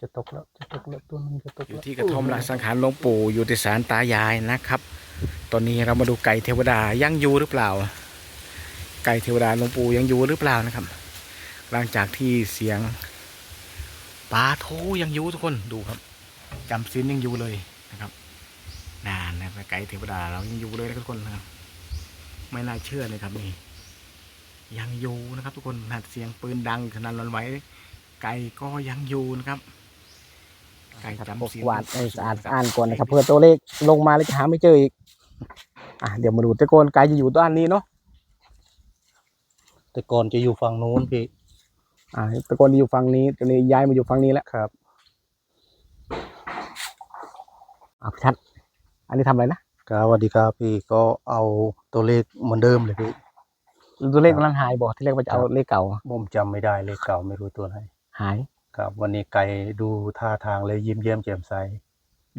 จะตกแล้วจะตกแล้วตัวนึงจะตกอยู่ที่กระท่อมหละสังขารหลวงปู่อยู่ที่ศาลตายายนะครับ ตอนนี้เรามาดูไก่เทวดายังอยู่หรือเปล่า ไก่เทวดาหลวงปู่ยังอยู่หรือเปล่านะครับ หลังจากที่เสียงปลาโทยังอยู่ทุกคนดูครับจำซินยังอยู่เลยนะครับนานนะไก่เทวดาเรายังอยู่เลยนะทุกคนนะครับไม่น่าเชื่อเลยครับนี่ยังอยู่นะครับ ทุกคนขนาดเสียงปืนดังขนาดรันไหว ไก่ก็ยังอยู่นะครับ ไก่ครับจำพวกศีลกวาดให้สะอาดสะอ้านก่อนนะครับเพื่อตัวเลขลงมาแล้วจะหาไม่เจออีก อะเดี๋ยวมาดูตะโกนไกลจะอยู่ด้านนี้เนาะแต่ก่อนจะอยู่ฝั่งนู้นพี่ อ่าตะโกนอยู่ฝั่งนี้ตอนนี้ย้ายมาอยู่ฝั่งนี้แล้วครับอะชัด อันนี้ทำอะไรนะครับสวัสดีครับพี่ก็เอาตัวเลขเหมือนเดิมเลยพี่ ตัวเลขกำลังหายบอกที่เลขว่าจะเอาเลขเก่า ผมจำไม่ได้เลขเก่าไม่รู้ตัวไหน หาย ครับวันนี้ไก่ดูท่าทางเลยยิ้มเยี่ยมแจ่มใส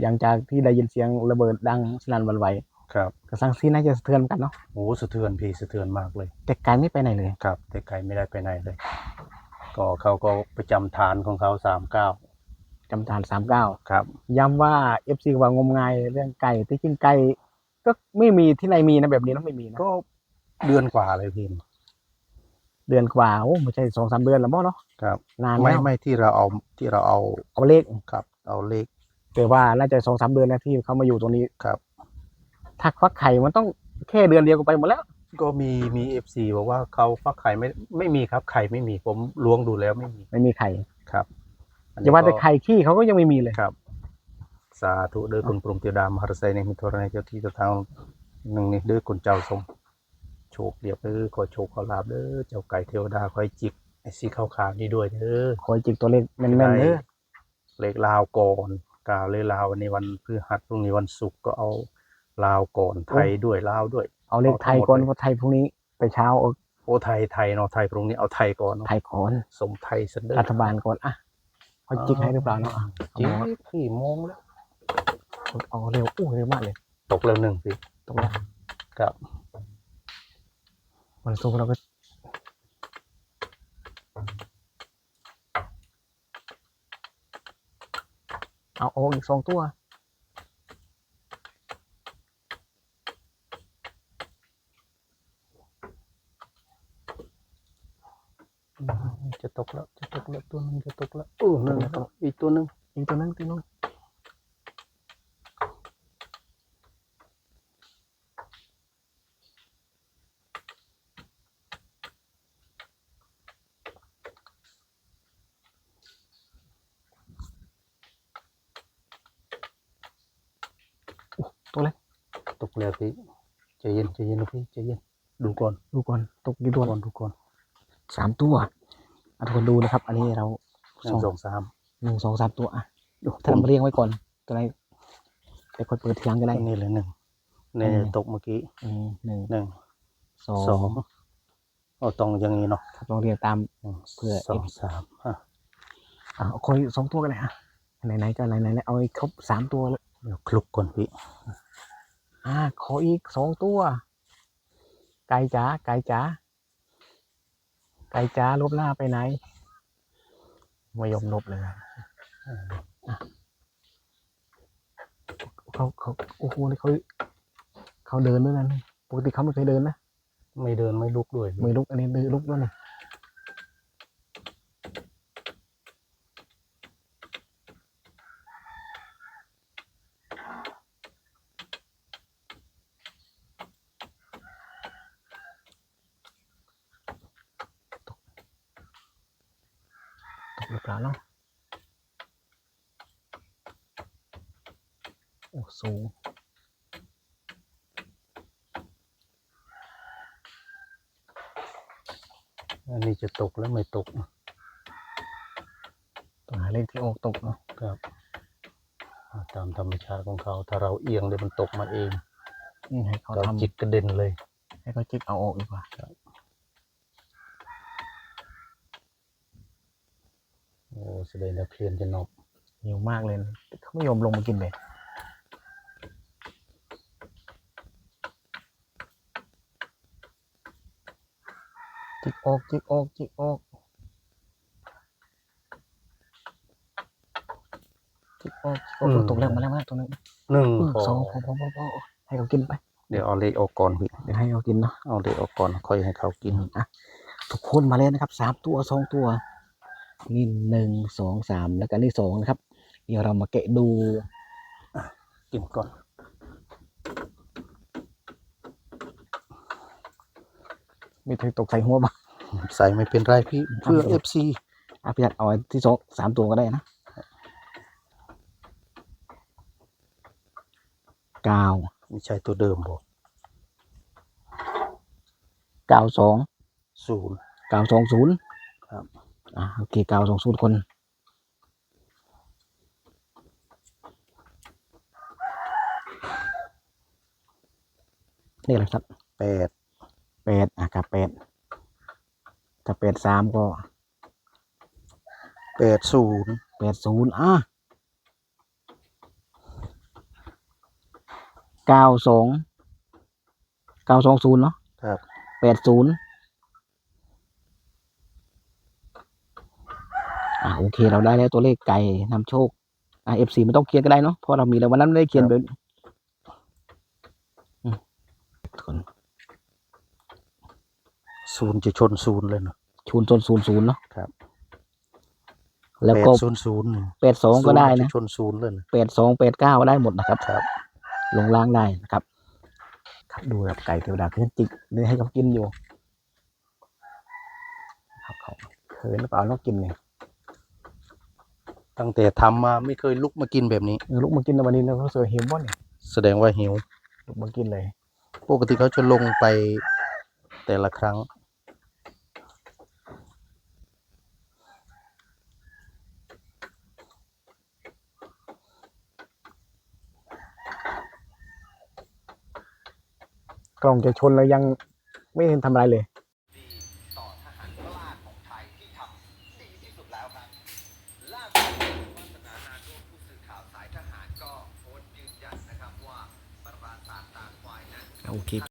หลังจากที่ได้ยินเสียงระเบิดดังสนั่นหวันไหวครับกระสังซีน่าจะสะเทือนกันเนาะโอ้สะเทือนพี่สะเทือนมากเลย แต่ไกลไม่ไปไหนเลย ครับ แต่ไก่ไม่ได้ไปไหนเลย ก็เขาก็ประจำฐานของเขาสามเก้าจำทานสามเก้าครับ ย้ำว่าเอฟซีว่างมงายเรื่องไก่ที่จริงไก่ก็ไม่มีที่ไหนมีนะแบบนี้นะไม่มีนะก็เดือนกว่าเลยพี่ เดือนกว่าโอ้ไม่ใช่สองสามเดือนแล้วมั้งเนาะครับ นานไม่แล้วไม่ที่เราเอาที่เราเอาเอาเลขครับ เอาเลขแต่ว่าน่าจะสองสามเดือนแล้วที่เขามาอยู่ตรงนี้ครับ ถ้าฟักไข่มันต้องแค่เดือนเดียวก็ไปหมดแล้ว ก็มีมีเอฟซีบอกว่าเขาฟักไข่ไม่ไม่มีครับไข่ไม่มีผมล้วงดูแล้วไม่มีไม่มีไข่ครับอันนี้อย่าว่าแต่ก็ ไข่ขี้เขาก็ยังไม่มีเลย ครับ สาธุเด้อคุณปรุงเทวดามหาไซในมิตรในเจ้าที่เจ้าทางหนึ่งนี่เด้อคุณเจ้าสม โชคเดียบเด้อขอโชคขอลาบเด้อเจ้าไก่เทวดาคอยจิกไอ้สีขาวๆนี่ด้วยเด้อคอยจิกตัวเลขแม่นๆเด้อเลขลาวก่อนกาเลยลาววันนี้วันพฤหัสพรุ่งนี้วันศุกร์ก็เอาลาวก่อนไทยด้วยลาวด้วย เอาเลขไทยก่อนเพราะไทยพรุ่งนี้ไปเช้าเอาโอ้ไทยไทยเนาะไทยพรุ่งนี้เอาไทยก่อนเนาะไทยก่อนสมไทยสันเด้อรัฐบาลก่อนอะเขาจิกให้หรือเปล่าเนาะอะจริงเอาพี่โมงแล้วเอาเร็วอู้เร็วมากเลย ตกแล้วหนึ่งพี่ตรงนี้ครับ วันศุกร์เราก็เอาโอ้อีกสองตัว จะตกแล้ว จะตกแล้วตัวนึงจะตกแล้วเออหนึ่งอีกตัวหนึ่งอีกตัวนึงตัวนึง ตกแล้วพี่ใจเย็นใจเย็นนะพี่ใจเย็นดูก่อนดูก่อนตกกี่ดูตัวก่อนดูก่อนสามตัวอะทุกคนดูนะครับ อันนี้เราหนึ่งสองสามหนึ่งสองสามตัวอะดูถ้าเราเรียงไว้ก่อนตัวไหนไปกดเปิดทีหลังก็ได้นี่เลยหนึ่งเนี่ยอืมตกเมื่อกี้อืมหนึ่งหนึ่งสอสองงโอ้ตรงอย่างนี้เนาะครับลองเรียงตามหนึ่งเพื่อสองสามอะอะเอาคอยสองตัวกันเลยอะไหนๆก็ไหนๆเอาให้ครบสามตัวเลยเดี๋ยวคลุกก่อนพี่ อ่าขออีกสองตัว ไก่จ๋าไก่จ๋าไก่จ๋าลบหน้าไปไหนไม่ยอมลบเลยอะเขาเขาโอ้โหนี่เขาเขาเดินด้วยนะปกติเขาไม่เคยเดินนะไม่เดินไม่ลุกด้วยพี่มือลุกอันนี้มือลุกด้วยนะ หรือเปล่าเนาะโอ้สูงอันนี้จะตกแล้วไม่ตกต้องหาเลขที่ออกตกเนาะครับอ่าตามธรรมชาติของเขา ถ้าเราเอียงเลยมันตกมาเองอืมให้เขาเราทำจิกกระเด็นเลย ให้เขาจิกเอาออกดีกว่า โอ้แสดงว่าเพลียนจะนอกหิวมากเลยนะเขาไม่ยอมลงมากินเลยจิกออกจิกออกจิกออกโอ้โอ้ตกแล้วมาแล้วมาแล้วตัวนึงหนึ่งอืมพอสองพอพอพอพอให้เขากินไป เดี๋ยวเอาเลขออกก่อนพี่เดี๋ยวให้เขากินเนาะเอาเลขออกก่อนค่อยให้เขากินอะทุกคนมาแล้วนะครับสามตัวสองตัว นี่หนึ่งสองสามแล้วก็นี่สองนะครับ เดี๋ยวเรามาแกะดูกินก่อนมีเธอตกใส่หัวบ้างใส่ไม่เป็นไรพี่เพื่อครับเอฟซีอะพี่จัดเอาไว้ที่สองสามตัวก็ได้นะเก้าไม่ใช่ตัวเดิมบอกเก้าสองศูนย์เก้าสองศูนย์ครับ อะโอเคเก้าสองศูนย์คนนี่แหละครับแปดแปดอะกับแปดถ้าแปดสามก็แปดศูนย์แปดศูนย์อะเก้าสองเก้าสองศูนย์เนาะครับแปดศูนย์ อะโอเค เราได้แล้วตัวเลขไก่นำโชคอะเอฟซีไม่ต้องเขียนก็ได้เนาะเพราะเรามีแล้ววันนั้นไม่ได้เขียนครับเลยอืมคนศูนย์จะชนศูนย์เลยเนาะชูนย์ศูนย์ศูนย์ศูนย์เนาะครับ แล้วแปก็ดศูนย์ศูนย์แปดสองก็ได้ศูย์นะจชนศูนย์เลยนะแปดสองแปดเก้าได้หมดนะครับครับ ลงล่างได้นะครับครับดูแบบไก่เทวดาขึ้นจิกเลยให้เขากินอยู่ครับเขาเขินหรือเปล่าต้องกินเนี่ย ตั้งแต่ทำมาไม่เคยลุกมากินแบบนี้เออลูกมากินในวันนี้เราเขาเสือหิวบ่เนี่ยแสดงว่าหิวลูกมากินเลย ปกติเขาจะลงไปแต่ละครั้ง กล่องจะชนแล้วยังไม่เห็นทำอะไรเลย au.